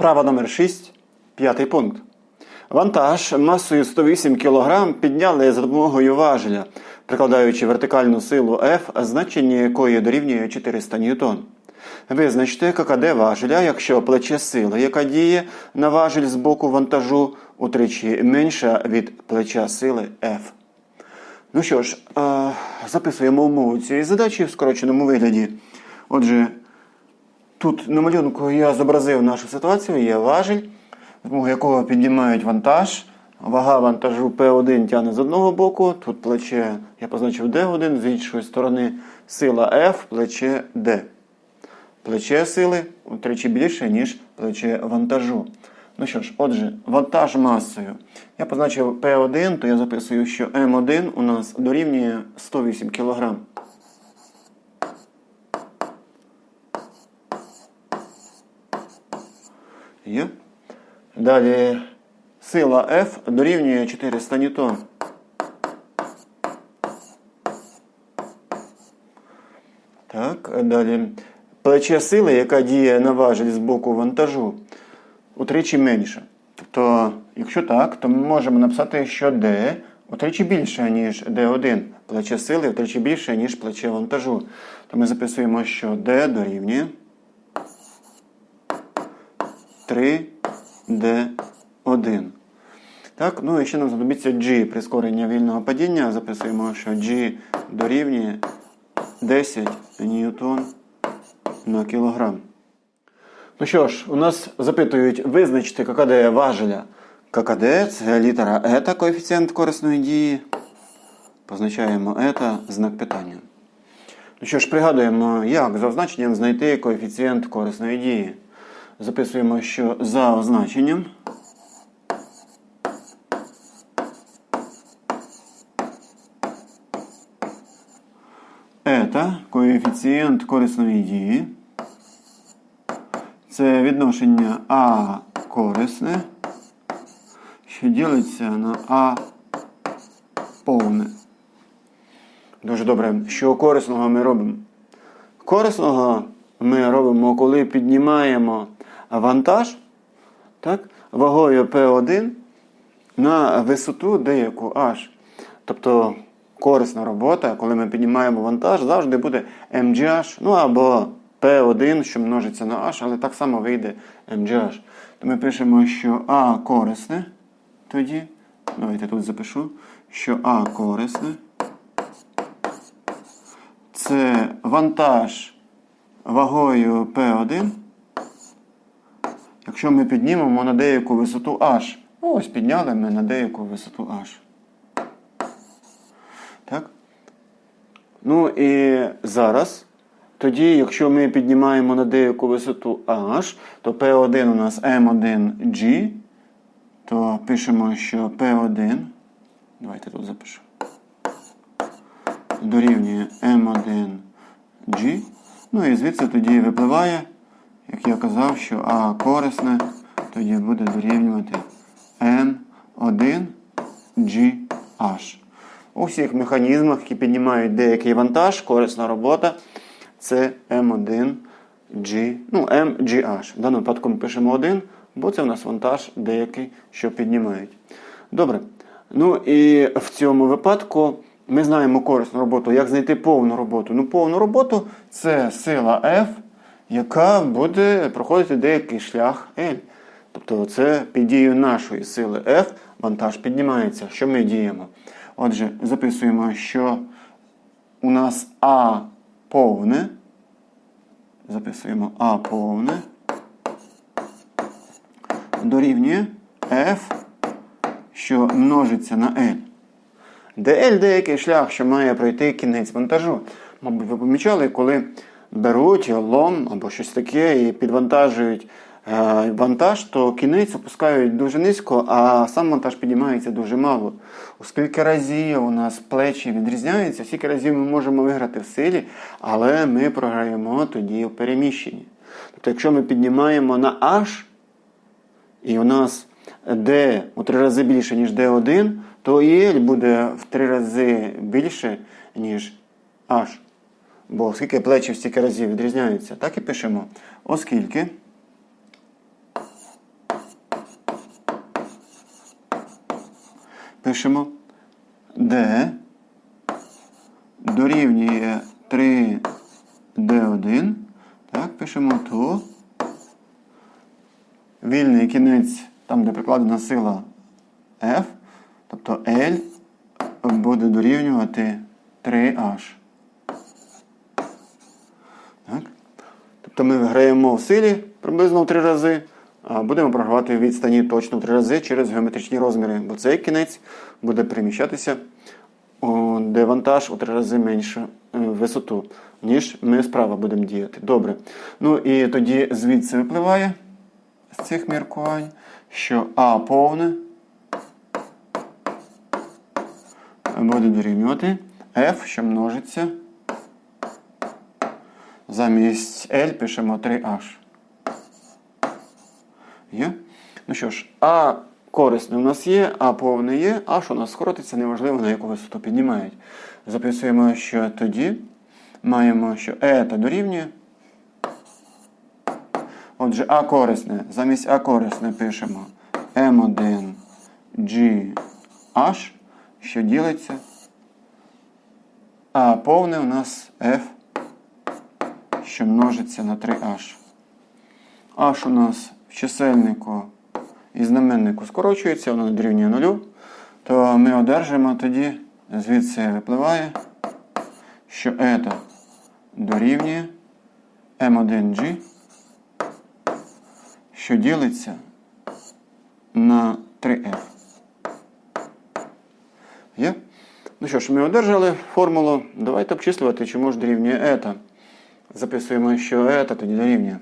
Вправа номер 6, п'ятий пункт. Вантаж масою 108 кг підняли за допомогою важеля, прикладаючи вертикальну силу F, значення якої дорівнює 400 ньютон. Визначте ККД важеля, якщо плече сили, яка діє на важель з боку вантажу, утричі менша від плеча сили F. Ну що ж, е, записуємо умову цієї задачі в скороченому вигляді. Отже, тут на малюнку я зобразив нашу ситуацію, є важіль, з допомогою якого піднімають вантаж. Вага вантажу P1 тягне з одного боку, тут плече я позначив D1, з іншої сторони сила F, плече D. Плече сили утричі більше, ніж плече вантажу. Ну що ж, отже, вантаж масою. Я позначив P1, то я записую, що М1 у нас дорівнює 108 кг. Є. Далі сила F дорівнює 400 ньютон. Так, далі. Плече сили, яка діє на важель з боку вантажу, утричі менше. Тобто, якщо так, то ми можемо написати, що D утричі більше, ніж D1. Плече сили утричі більше, ніж плече вантажу. То ми записуємо, що D дорівнює 3D1. Так, ну і ще нам знадобиться G прискорення вільного падіння. Записуємо, що G дорівнює 10 ньютон на кілограм. Ну що ж, у нас запитують визначити ККД важеля. ККД це літера ета, коефіцієнт корисної дії. Позначаємо ета знак питання. Ну що ж, пригадуємо, як за означенням знайти коефіцієнт корисної дії. Записуємо, що за означенням ета коефіцієнт корисної дії. Це відношення А корисне, що ділиться на А повне. Дуже добре. Що корисного ми робимо? Корисного ми робимо, коли піднімаємо вантаж так, вагою P1 на висоту деяку H. Тобто корисна робота, коли ми піднімаємо вантаж, завжди буде MGH, ну або P1, що множиться на H, але так само вийде MGH. То ми пишемо, що А корисне тоді. Давайте тут запишу, що А корисне. Це вантаж вагою P1. Якщо ми піднімемо на деяку висоту H. Ось підняли ми на деяку висоту H. Так? Ну і зараз. Тоді, якщо ми піднімаємо на деяку висоту H, то P1 у нас M1G, то пишемо, що P1, давайте тут запишу, дорівнює M1G. Ну і звідси тоді випливає, як я казав, що А корисне тоді буде дорівнювати M1GH. У всіх механізмах, які піднімають деякий вантаж, корисна робота це M1G, ну, MGH. В даному випадку ми пишемо 1, бо це в нас вантаж деякий, що піднімають. Добре. Ну і в цьому випадку ми знаємо корисну роботу. Як знайти повну роботу? Ну, повну роботу це сила F, яка буде проходити деякий шлях L. Тобто це під дією нашої сили F вантаж піднімається. Що ми діємо? Отже, записуємо, що у нас А повне. Записуємо А повне. Дорівнює F, що множиться на L. Де L деякий шлях, що має пройти кінець вантажу. Мабуть, ви помічали, коли беруть лом або щось таке і підвантажують е, вантаж, то кінець опускають дуже низько, а сам вантаж піднімається дуже мало. Оскільки разів у нас плечі відрізняються, скільки разів ми можемо виграти в силі, але ми програємо тоді в переміщенні. Тобто, якщо ми піднімаємо на H, і у нас D у три рази більше, ніж D1, то і L буде в три рази більше, ніж H. Бо оскільки плечі в стільки разів відрізняються, так і пишемо. Оскільки пишемо D дорівнює 3D1. Так, пишемо то. Вільний кінець, там, де прикладена сила F, тобто L буде дорівнювати 3H. Тобто ми виграємо в силі приблизно в 3 рази, а будемо програвати відстані точно в 3 рази через геометричні розміри, бо цей кінець буде переміщатися, де вантаж у 3 рази меншу е, висоту, ніж ми справа будемо діяти. Добре. Ну і тоді звідси випливає з цих міркувань, що А повне буде дорівнювати F, що множиться. Замість L пишемо 3H. Є? Ну що ж, А корисне у нас є, А повне є, що у нас скоротиться, неважливо на яку висоту піднімають. Записуємо, що тоді маємо, що eta дорівнює. Отже, А корисне. Замість А корисне пишемо M1 GH, що ділиться. А повне у нас F, що множиться на 3H. H у нас в чисельнику і знаменнику скорочується, воно дорівнює нулю, то ми одержимо тоді, звідси випливає, що eta дорівнює M1G, що ділиться на 3F. Є? Ну що ж, ми одержали формулу. Давайте обчислювати, чому ж дорівнює eta. Записуємо, що eta тоді дорівнює.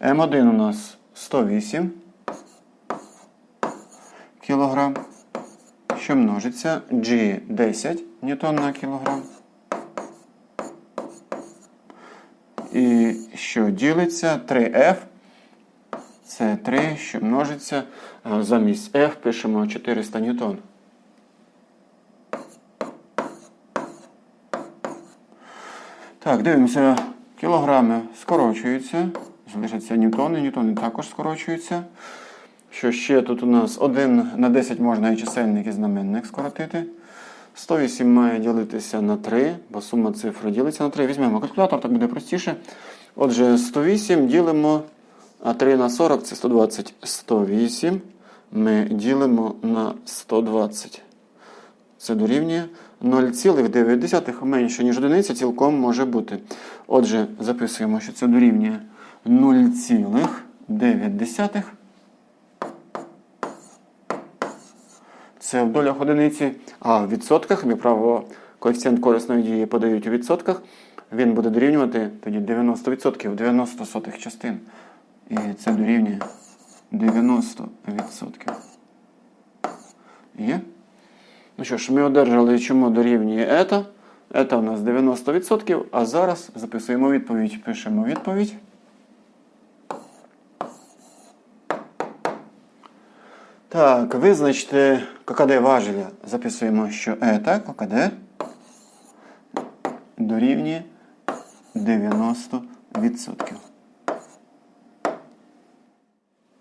М1 у нас 108 кілограм, що множиться G 10 ньютон на кілограм. І що ділиться 3F. Це 3, що множиться. Замість F пишемо 400 ньютон. Так, дивимося, кілограми скорочуються. Залишаться ньютони, ньютони також скорочуються. Що ще тут у нас 1 на 10 можна і чисельник і знаменник скоротити. 108 має ділитися на 3, бо сума цифр ділиться на 3. Візьмемо калькулятор, так буде простіше. Отже, 108 ділимо, а 3 на 40 це 120. 108 ми ділимо на 120. Це дорівнює 0,9 менше, ніж одиниця, цілком може бути. Отже, записуємо, що це дорівнює 0,9. Це в долях одиниці, а в відсотках, ми право коефіцієнт корисної дії подають у відсотках, він буде дорівнювати тоді 90%, 90 сотих частин. І це дорівнює 90%. Є? Ну що ж, ми одержали, чому дорівнює ета. Ета у нас 90%, а зараз записуємо відповідь. Пишемо відповідь. Так, визначте ККД важеля. Записуємо, що ета ККД дорівнює 90%.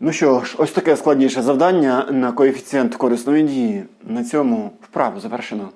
Ну що ж, ось таке складніше завдання на коефіцієнт корисної дії. На цьому вправу завершено.